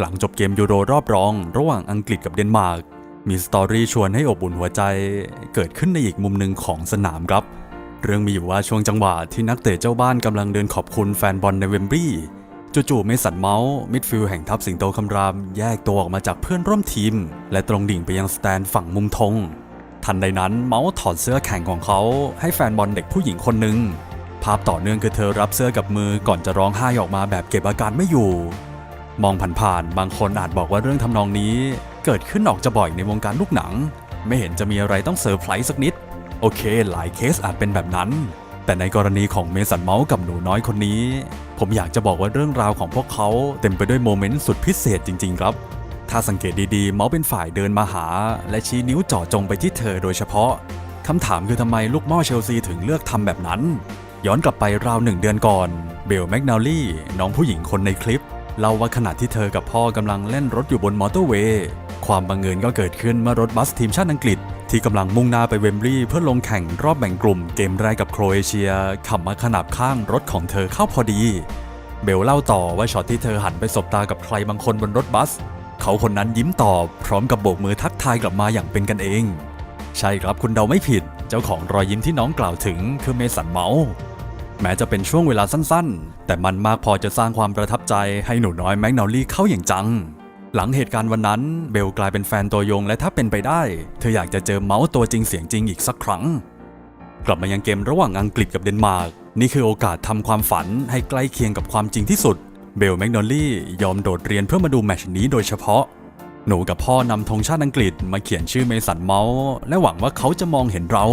หลังจบเกมยูโรรอบรอง ระหว่างอังกฤษกับเดนมาร์ก มีสตอรี่ชวนให้อบอุ่นหัวใจ เกิดขึ้นในอีกมุมหนึ่งของสนามครับ เรื่องมีอยู่ว่าช่วงจังหวะที่นักเตะเจ้าบ้านกำลังเดินขอบคุณแฟนบอลในเวมบรีจู่ๆเมสันเมาส์มิดฟิลด์แห่งทัพสิงโตคำรามแยกตัวออกมาจากเพื่อนร่วมทีม และตรงดิ่งไปยังสแตนฝั่งมุมธงทันใดนั้นเมาส์ถอดเสื้อแข่งของเขาให้แฟนบอลเด็กผู้หญิงคนหนึ่งภาพต่อเนื่องคือเธอรับเสื้อกับมือก่อนจะร้องไห้ออกมาแบบเก็บอาการไม่อยู่ มองผ่านๆบางคนอาจบอกว่าเรื่องทำนองนี้ เกิดขึ้นออกจะบ่อยในวงการลูกหนัง ไม่เห็นจะมีอะไรต้องเซอร์ไพรส์สักนิด โอเค หลายเคสอาจเป็นแบบนั้น แต่ในกรณีของเมสันเมาส์กับหนูน้อยคนนี้ ผมอยากจะบอกว่าเรื่องราวของพวกเขาเต็มไปด้วยโมเมนต์สุดพิเศษจริง ๆ ครับ ถ้าสังเกตดีๆ เมาส์เป็นฝ่ายเดินมาหา และชี้นิ้วจ่อจงไปที่เธอโดยเฉพาะคำถามคือทำไมลูกหม่อเชลซีถึงเลือกทำแบบนั้น ย้อนกลับไปราวหนึ่งเดือนก่อน เบลแมกนาลี่น้องผู้หญิงคนในคลิป เล่าว่าขณะที่เธอกับพ่อกำลังเล่นรถอยู่บนมอเตอร์เวย์ ความบังเอิญก็เกิดขึ้นเมื่อรถบัสทีมชาติอังกฤษ ที่กำลังมุ่งหน้าไปเวมบลีย์เพื่อลงแข่งรอบแบ่งกลุ่มเกมแรกกับโครเอเชียขับมาขนาบข้างรถของเธอเข้าพอดี เบลเล่าต่อว่าช็อตที่เธอหันไปสบตากับใครบางคนบนรถบัส เขาคนนั้นยิ้มตอบพร้อมกับโบกมือทักทายกลับมาอย่างเป็นกันเอง ใช่ครับคุณเดาไม่ผิด เจ้าของรอยยิ้มที่น้องกล่าวถึงคือเมสันเมาส์ แม้จะเป็นช่วงเวลาสั้นๆ แต่มันมากพอจะสร้างความประทับใจให้หนูน้อยแมกนาลีเข้าอย่างจัง หลังเหตุการณ์วันนั้นเบลกลายเป็นแฟนตัวยงและถ้าเป็นไปได้ เธออยากจะเจอเมาส์ตัวจริงเสียงจริงอีกสักครั้ง กลับมายังเกมระหว่างอังกฤษกับเดนมาร์กนี่คือโอกาสทำความฝันให้ใกล้เคียงกับความจริงที่สุด เบลแมกนาลียอมโดดเรียนเพื่อมาดูแมชนี้โดยเฉพาะหนูกับพ่อนำธงชาติอังกฤษมาเขียนชื่อเมสันเมาส์และหวังว่าเขาจะมองเห็นเรา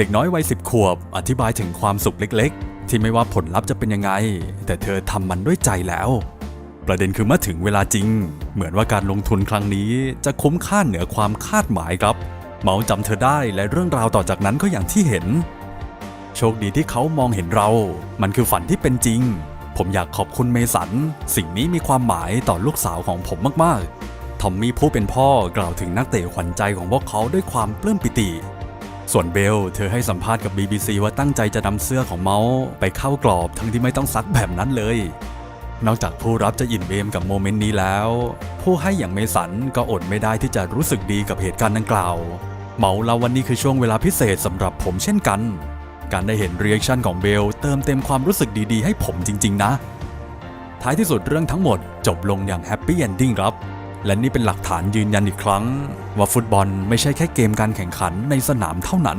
เด็กน้อยวัยสิบขวบ อธิบายถึงความสุขเล็กๆ ที่ไม่ว่าผลลัพธ์จะเป็นยังไง แต่เธอทำมันด้วยใจแล้ว ประเด็นคือเมื่อถึงเวลาจริง เหมือนว่าการลงทุนครั้งนี้จะคุ้มค่าเหนือความคาดหมายครับ เมาส์จำเธอได้และเรื่องราวต่อจากนั้นก็อย่างที่เห็น โชคดีที่เขามองเห็นเรา มันคือฝันที่เป็นจริง ผมอยากขอบคุณเมสัน สิ่งนี้มีความหมายต่อลูกสาวของผมมากๆทอมมี่ผู้เป็นพ่อกล่าวถึงนักเตะขวัญใจของพวกเขาด้วยความปลื้มปิติ ส่วนเบล เธอให้สัมภาษณ์กับ BBC ว่าตั้งใจจะนำเสื้อของเมาส์ไปเข้ากรอบทั้งที่ไม่ต้องซักแบบนั้นเลย นอกจากผู้รับจะอิ่มเอมกับโมเมนต์นี้แล้ว ผู้ให้อย่างเมสันก็อดไม่ได้ที่จะรู้สึกดีกับเหตุการณ์ดังกล่าว เมาเล่าวันนี้คือช่วงเวลาพิเศษสำหรับผมเช่นกัน การได้เห็นเรีแอคชั่นของเบล เติมเต็มความรู้สึกดีๆ ให้ผมจริง ๆ นะ ท้ายที่สุดเรื่องทั้งหมดจบลงอย่างแฮปปี้เอนดิ้งครับ และนี่เป็นหลักฐานยืนยันอีกครั้ง ว่าฟุตบอลไม่ใช่แค่เกมการแข่งขันในสนามเท่านั้น